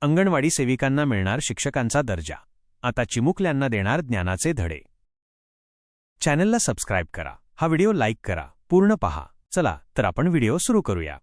अंगणवाडी सेविकांना मिळणार शिक्षकांचा दर्जा. आता चिमुकल्यांना देणार ज्ञानाचे धडे. चॅनलला सबस्क्राईब करा. हा व्हिडिओ लाईक करा. पूर्ण पहा. चला तर आपण व्हिडिओ सुरू करूया.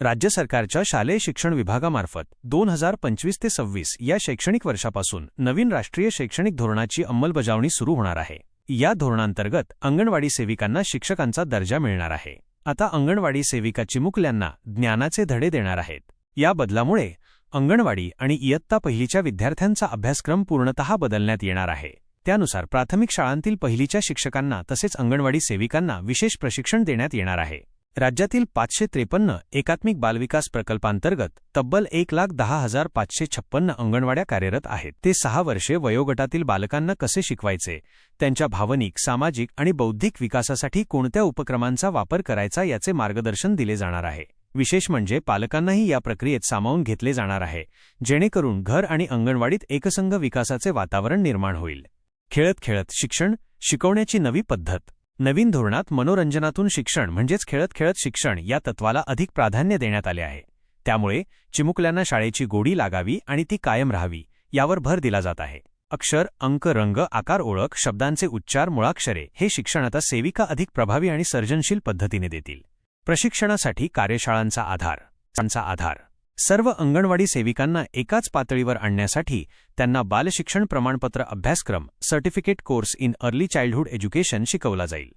राज्य सरकारच्या शालेय शिक्षण विभागामार्फत दोन हजार पंचवीस ते सव्वीस या शैक्षणिक वर्षापासून नवीन राष्ट्रीय शैक्षणिक धोरणाची अंमलबजावणी सुरू होणार आहे. या धोरणांतर्गत अंगणवाडी सेविकांना शिक्षकांचा दर्जा मिळणार आहे. आता अंगणवाडी सेविका चिमुकल्यांना ज्ञानाचे धडे देणार आहेत. या बदलामुळे अंगणवाडी आणि इयत्ता पहिलीच्या विद्यार्थ्यांचा अभ्यासक्रम पूर्णतः बदलण्यात येणार आहे. त्यानुसार प्राथमिक शाळांतील पहिलीच्या शिक्षकांना तसेच अंगणवाडी सेविकांना विशेष प्रशिक्षण देण्यात येणार आहे. राज्यातील पाचशे त्रेपन्न एकात्मिक बालविकास प्रकल्पांतर्गत तब्बल एक लाख दहा हजार पाचशे छप्पन्न अंगणवाड्या कार्यरत आहेत. ते सहा वर्षे वयोगटातील बालकांना कसे शिकवायचे? त्यांच्या भावनिक सामाजिक आणि बौद्धिक विकासासाठी कोणत्या उपक्रमांचा वापर करायचा याचे मार्गदर्शन दिले जाणार आहे. विशेष म्हणजे पालकांनाही या प्रक्रियेत सामावून घेतले जाणार आहे जेणेकरून घर आणि अंगणवाडीत एकसंघ विकासाचे वातावरण निर्माण होईल. खेळत खेळत शिक्षण शिकवण्याची नवी पद्धत. नवीन धोरणात मनोरंजनातून शिक्षण म्हणजेच खेळत खेळत शिक्षण या तत्वाला अधिक प्राधान्य देण्यात आले आहे. त्यामुळे चिमुकल्यांना शाळेची गोडी लागावी आणि ती कायम राहावी यावर भर दिला जात आहे. अक्षर अंक रंग आकार ओळख शब्दांचे उच्चार मुळाक्षरे हे शिक्षण आता सेविका अधिक प्रभावी आणि सर्जनशील पद्धतीने देतील. प्रशिक्षणासाठी कार्यशाळांचा आधार त्यांचा आधार. सर्व अंगणवाडी सेविकांना एकाच पातळीवर आणण्यासाठी त्यांना बालशिक्षण प्रमाणपत्र अभ्यासक्रम certificate course in early childhood education शिकवला जाईल.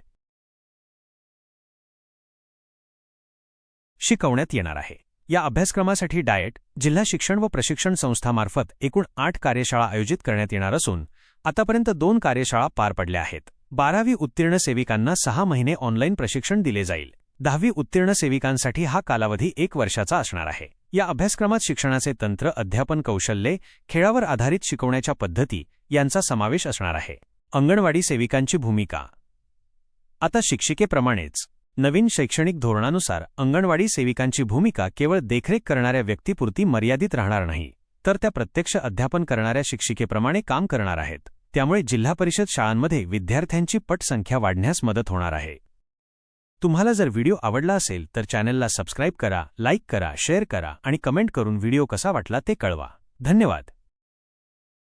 शिकवण्यात येणार आहे. या अभ्यासक्रमासाठी डाएट जिल्हा शिक्षण व प्रशिक्षण संस्थामार्फत एकूण आठ कार्यशाळा आयोजित करण्यात येणार असून आतापर्यंत दोन कार्यशाळा पार पडल्या आहेत. बारावी उत्तीर्ण सेविकांना सहा महिने ऑनलाईन प्रशिक्षण दिले जाईल. दहावी उत्तीर्ण सेविकांसाठी हा कालावधी एक वर्षाचा असणार आहे. या अभ्यासक्रमात शिक्षणाचे तंत्र अध्यापन कौशल्ये खेळावर आधारित शिकवण्याच्या पद्धती यांचा समावेश असणार आहे. अंगणवाडी सेविकांची भूमिका. आता शिक्षिकेप्रमाणेच नवीन शैक्षणिक धोरणानुसार अंगणवाडी सेविकांची भूमिका केवळ देखरेख करणाऱ्या व्यक्तीपुरती मर्यादित राहणार नाही तर त्या प्रत्यक्ष अध्यापन करणाऱ्या शिक्षिकेप्रमाणे काम करणार आहेत. त्यामुळे जिल्हा परिषद शाळांमध्ये विद्यार्थ्यांची पटसंख्या वाढण्यास मदत होणार आहे. तुम्हाला जर व्हिडिओ आवडला असेल तर चॅनलला सबस्क्राईब करा लाईक करा शेअर करा आणि कमेंट करून व्हिडिओ कसा वाटला ते कळवा. धन्यवाद.